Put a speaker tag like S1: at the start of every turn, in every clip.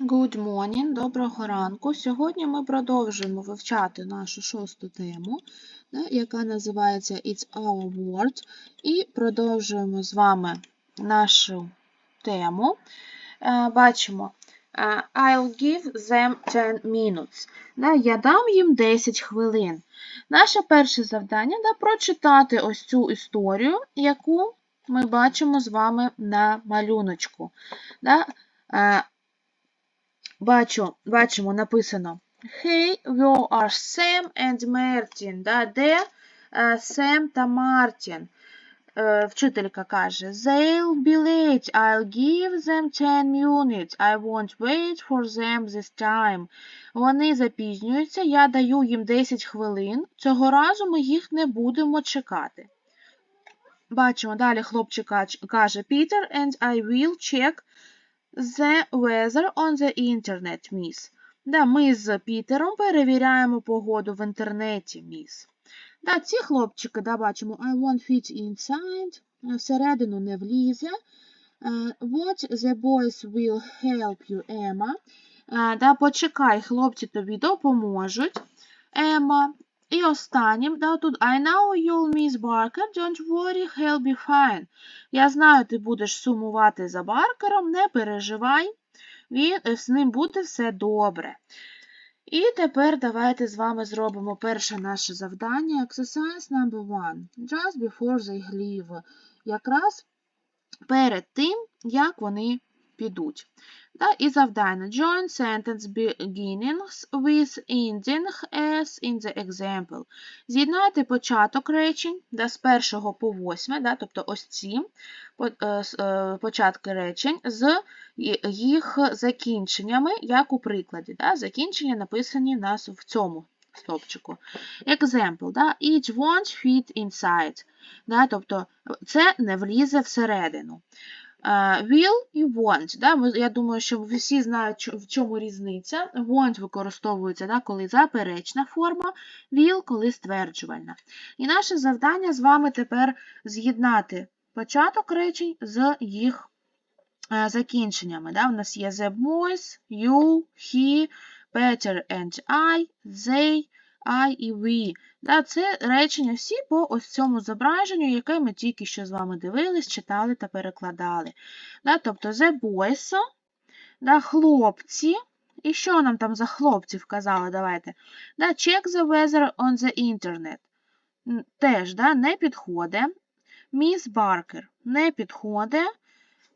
S1: Good morning, доброго ранку. Сьогодні ми продовжуємо вивчати нашу шосту тему, яка називається It's Our Word. І продовжуємо з вами нашу тему. Е, Бачимо. е, I'll give them 10 minutes. Я дам їм 10 хвилин. Наше перше завдання прочитати ось цю історію, яку ми бачимо з вами на малюночку. Бачу, бачимо, написано Hey, where are Sam and Martin? Да, де е, Сем та Мартін? Е, вчителька каже They'll be late. I'll give them 10 minutes. I won't wait for them this time. Вони запізнюються, я даю їм 10 хвилин. Цього разу ми їх не будемо чекати. Бачимо, далі хлопчик каже Peter and I will check The weather on the internet, міс. Да, ми з Пітером перевіряємо погоду в інтернеті, міс. Да, ці хлопчики, да, бачимо, I won't fit inside, всередину не влізе. Е, What the boys will help you, Emma. Е, Да, почекай, хлопці тобі допоможуть. Емма. І останнім, да, тут I know you'll miss Barker, don't worry, he'll be fine. Я знаю, ти будеш сумувати за Баркером, не переживай, він, е, з ним буде все добре. І тепер давайте з вами зробимо перше наше завдання. Exercise number one. Just before they leave. Якраз перед тим, як вони підуть. Да, і завдання. Join sentence beginnings with ending as in the example. З'єднайте початок речень да, з першого по восьме, да, тобто ось ці е, е, початки речень з їх закінченнями, як у прикладі. Да, закінчення написані в нас в цьому стовпчику. Example. Да, each won't fit inside. Да, тобто це не влізе всередину. Е, Will і want. Да? Я думаю, що всі знають, в чому різниця. Want використовується, да, коли заперечна форма, will, коли стверджувальна. І наше завдання з вами тепер з'єднати початок речень з їх е, закінченнями. Да? У нас є the boys, you, he, Peter and I, they, I і we. Да, це речення всі по ось цьому зображенню, яке ми тільки що з вами дивились, читали та перекладали. Да, тобто the boys, да, хлопці. І що нам там за хлопці вказали? Давайте. Да, check the weather on the internet. Теж да, не підходить. Miss Barker не підходить.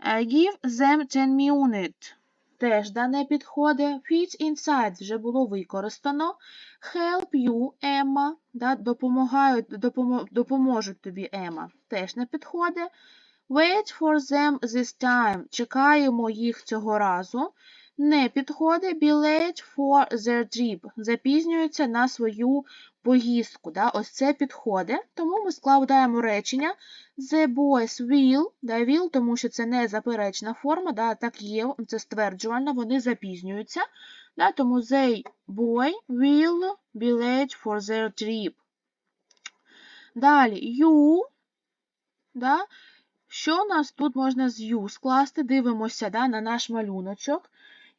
S1: Е, Give them 10 minutes. Теж да, не підходить. Fit inside вже було використано. Help you, Emma. Да, допомагають, допомо, допоможуть тобі, Емма. Теж не підходить. Wait for them this time. Чекаємо їх цього разу. Не підходить. Be late for their trip. Запізнюються на свою поїздку. Да? Ось це підходить. Тому ми складаємо речення The boys will, да, will, тому що це не заперечна форма, да, так є, це стверджувальна, вони запізнюються. Да, тому they boy will be late for their trip. Далі you, да, що у нас тут можна з you скласти? Дивимося да, на наш малюночок.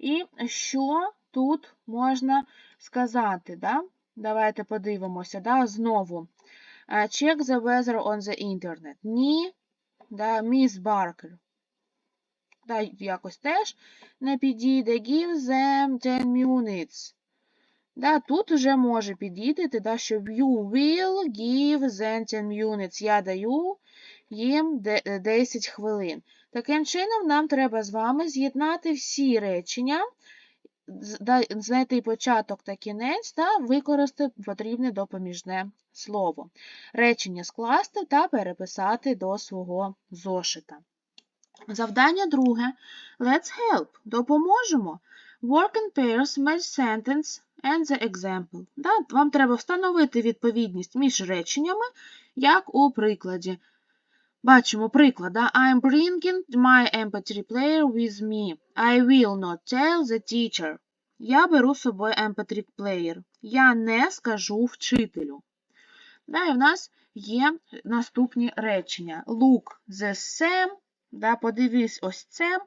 S1: І що тут можна сказати? Да? Давайте подивимося да, знову. Check the weather on the internet. Ні, да, Miss Barker. Да, якось теж не підійде. Give them 10 minutes. Да, тут вже може підійти, да, що you will give them 10 minutes. Я даю їм 10 хвилин. Таким чином, нам треба з вами з'єднати всі речення, знайти початок та кінець та використати потрібне допоміжне слово. Речення скласти та переписати до свого зошита. Завдання друге. Let's help. Допоможемо. Work in pairs, match sentence and the example. Вам треба встановити відповідність між реченнями, як у прикладі. Бачимо приклад. I'm bringing my MP3 player with me. I will not tell the teacher. Я беру з собою MP3 плеєр. Я не скажу вчителю. Да, і в нас є наступні речення. Look the same Да, подивись ось це.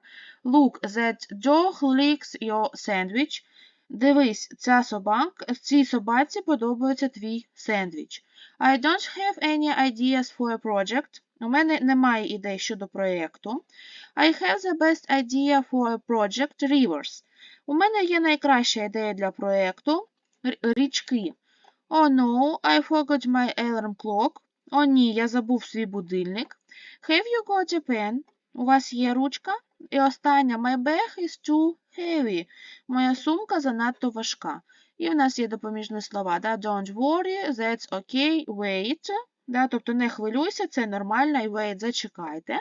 S1: Look, that dog licks your sandwich. Дивись, ця собака, цій собаці подобається твій сендвіч. I don't have any ideas for a project. У мене немає ідей щодо проєкту. I have the best idea for a project rivers. У мене є найкраща ідея для проєкту річки. Oh no, I forgot my alarm clock. О, ні, я забув свій будильник. Have you got a pen? У вас є ручка? І остання, my bag is too heavy. Моя сумка занадто важка. І в нас є допоміжні слова. Да? Don't worry, that's okay, wait. Да? Тобто не хвилюйся, це нормально, і wait, зачекайте.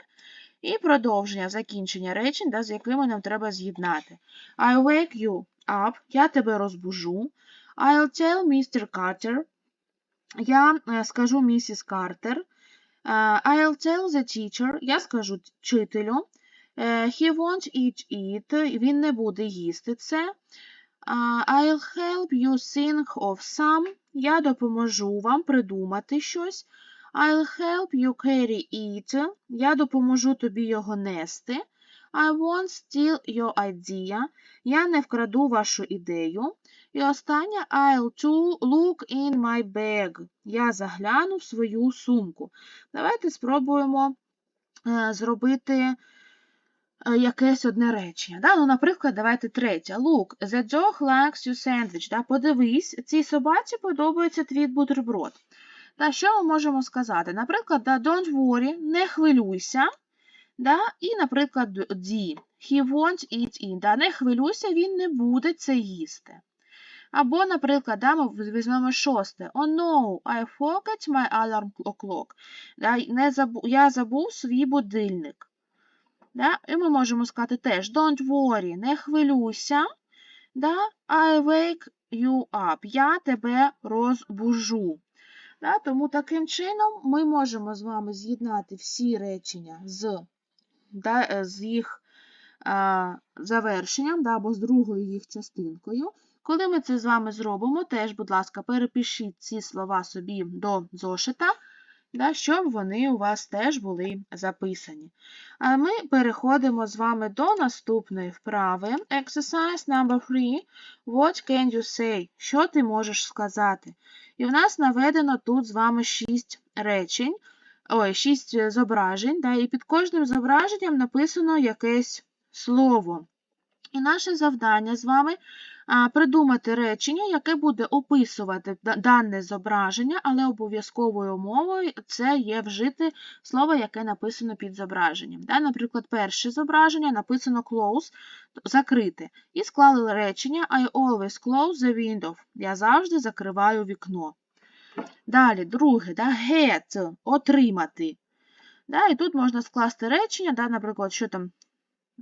S1: І продовження, закінчення речень, да, з якими нам треба з'єднати. I wake you up, я тебе розбужу. I'll tell Mr. Carter. Я скажу місіс Картер. I'll tell the teacher. Я скажу вчителю. He won't eat it. Він не буде їсти це. I'll help you think of some. Я допоможу вам придумати щось. I'll help you carry it. Я допоможу тобі його нести. I won't steal your idea. Я не вкраду вашу ідею. І останнє I'll to look in my bag. Я загляну в свою сумку. Давайте спробуємо е, зробити якесь одне речення. Да? Ну, Наприклад, давайте третє. Look, the dog likes your sandwich. Да? Подивись, цій собаці подобається твій бутерброд. Да, Що ми можемо сказати? Наприклад, да, don't worry, не хвилюйся. Да? І, наприклад, D. He won't eat in. Да? Не хвилюйся, він не буде це їсти. Або, наприклад, да, ми візьмемо шосте. Oh no, I forgot my alarm clock. Да, не забу, Я забув свій будильник. Да? І ми можемо сказати теж don't worry, не хвилюйся. Да? I wake you up. Я тебе розбужу. Да? Тому таким чином ми можемо з вами з'єднати всі речення з, да, з їх а, завершенням да, або з другою їх частинкою. Коли ми це з вами зробимо, теж, будь ласка, перепишіть ці слова собі до зошита, да, щоб вони у вас теж були записані. А ми переходимо з вами до наступної вправи. Exercise number 3. What can you say? Що ти можеш сказати? І в нас наведено тут з вами 6 речень, ой, 6 зображень, да, і під кожним зображенням написано якесь слово. І наше завдання з вами придумати речення, яке буде описувати дане зображення, але обов'язковою умовою це є вжити слово, яке написано під зображенням. Наприклад, перше зображення написано close закрити. І склали речення I always close the window. Я завжди закриваю вікно. Далі, друге, да, get отримати. І тут можна скласти речення, наприклад, що там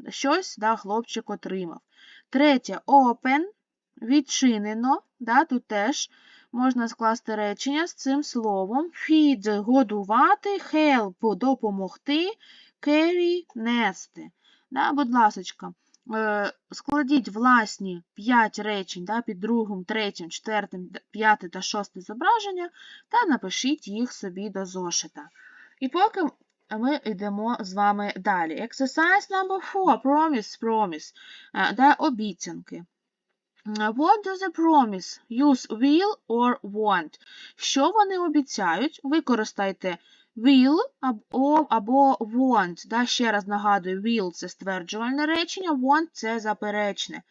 S1: щось да, хлопчик отримав. Третє open, відчинено. Да, Тут теж можна скласти речення з цим словом. Feed годувати, help допомогти, carry нести. Да, Будь ласка, е, складіть власні 5 речень да, під другим, третім, четвертим, п'яте та шосте зображення та напишіть їх собі до зошита. І поки ми йдемо з вами далі. Exercise number 4. Promise, promise. Да, обіцянки. What does a promise? Use will or want. Що вони обіцяють? Використайте will або або want. Ще раз нагадую, will це стверджувальне речення, want це заперечне.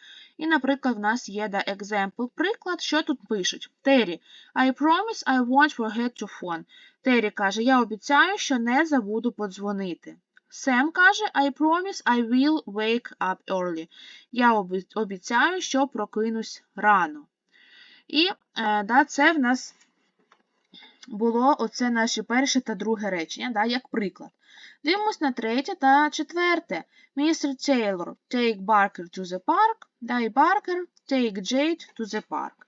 S1: І, наприклад, в нас є да, example, приклад, що тут пишуть. Террі, I promise I won't forget to phone. Террі каже, я обіцяю, що не забуду подзвонити. Сем каже, I promise I will wake up early. Я обіцяю, що прокинусь рано. І е, да, це в нас було оце наше перше та друге речення, да, як приклад. Дивимось на третє та четверте. Mr. Taylor take Barker to the park, да, Barker take Jade to the park.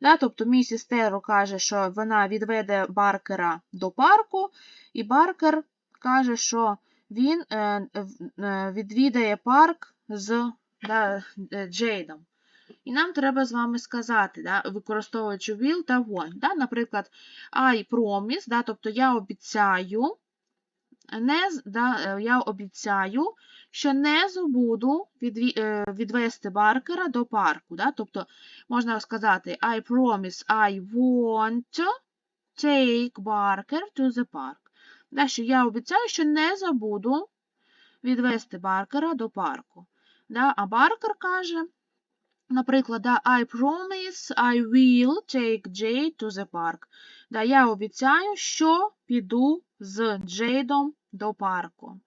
S1: Да, Тобто місіс Тейлор каже, що вона відведе Баркера до парку, і Баркер каже, що він е, е, відвідає парк з да, е, Джейдом. І нам треба з вами сказати, да, використовуючи will та want. Да, Наприклад, I promise, да, тобто я обіцяю, не, да, е, я обіцяю, що не забуду е, відвести Баркера до парку. Да? Тобто можна сказати I promise I want to take Barker to the park. Да, що я обіцяю, що не забуду відвести Баркера до парку. Да? А Баркер каже, наприклад, да, I promise I will take Jade to the park. Да, я обіцяю, що піду з Джейдом до парку.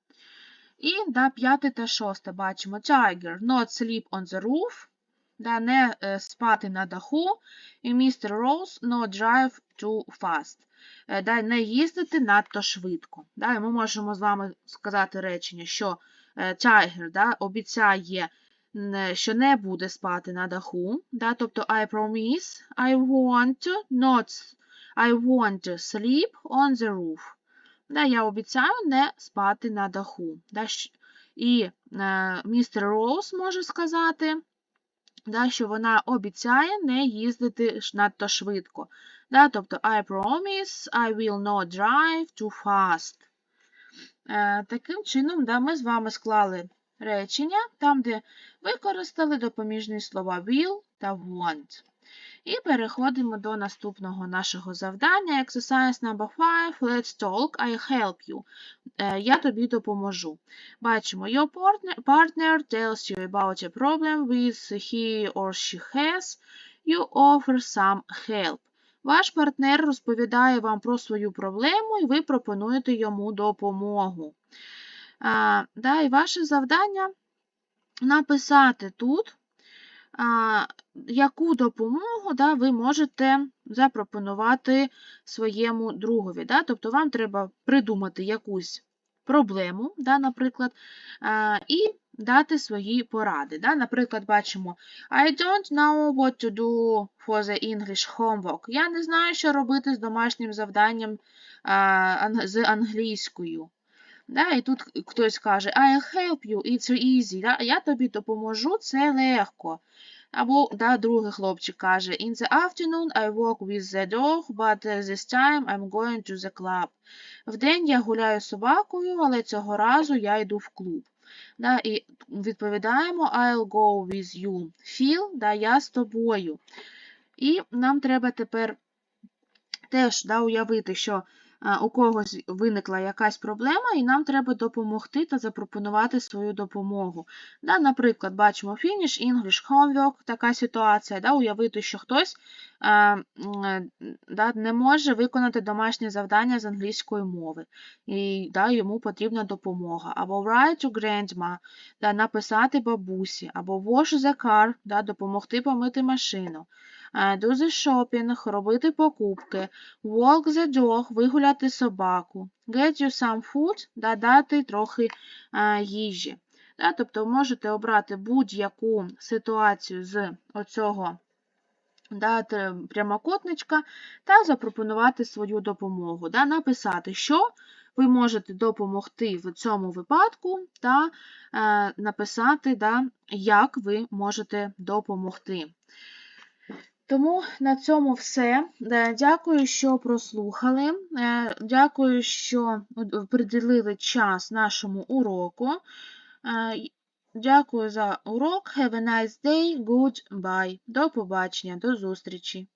S1: І да, п'яте та шосте бачимо Tiger not sleep on the roof, да, не е, спати на даху, і Mr. Rose not drive too fast, е, да, не їздити надто швидко. Да, і ми можемо з вами сказати речення, що е, Tiger да, обіцяє, що не буде спати на даху, да, тобто I promise I want to not I want to sleep on the roof. Да, я обіцяю не спати на даху. Да, і е, містер Роуз може сказати, да, що вона обіцяє не їздити надто швидко. Да, тобто I promise I will not drive too fast. Е, таким чином, да, ми з вами склали речення, там, де використали допоміжні слова will та want. І переходимо до наступного нашого завдання. Exercise number 5. Let's talk. I help you. Е, Я тобі допоможу. Бачимо, your partner, tells you about a problem with he or she has. You offer some help. Ваш партнер розповідає вам про свою проблему, і ви пропонуєте йому допомогу. Да, і ваше завдання написати тут, яку допомогу да, ви можете запропонувати своєму другові. Да? Тобто вам треба придумати якусь проблему, да, наприклад, і дати свої поради. Да? Наприклад, бачимо I don't know what to do for the English homework. Я не знаю, що робити з домашнім завданням з англійською. Да, і тут хтось каже I'll help you, it's easy. Да? Я тобі допоможу, це легко. Або да, другий хлопчик каже In the afternoon I walk with the dog, but this time I'm going to the club. Вдень я гуляю з собакою, але цього разу я йду в клуб. Да, і відповідаємо I'll go with you. Feel, да, я з тобою. І нам треба тепер теж да, уявити, що у когось виникла якась проблема, і нам треба допомогти та запропонувати свою допомогу. Да, наприклад, бачимо Finish English Homework, така ситуація, да, уявити, що хтось а, е, да, не може виконати домашнє завдання з англійської мови, і да, йому потрібна допомога. Або Write to Grandma, да, написати бабусі, або Wash the car, да, допомогти помити машину. Do the shopping, робити покупки, walk the dog, вигуляти собаку, get you some food, да, дати трохи а, їжі. Тобто можете обрати будь-яку ситуацію з оцього да, тр- прямокутничка та запропонувати свою допомогу. Да, написати, що ви можете допомогти в цьому випадку, та е, написати, да, як ви можете допомогти. Тому на цьому все. Е, Дякую, що прослухали. Е, Дякую, що приділили час нашому уроку. Е, Дякую за урок. Have a nice day. Goodbye. До побачення, до зустрічі.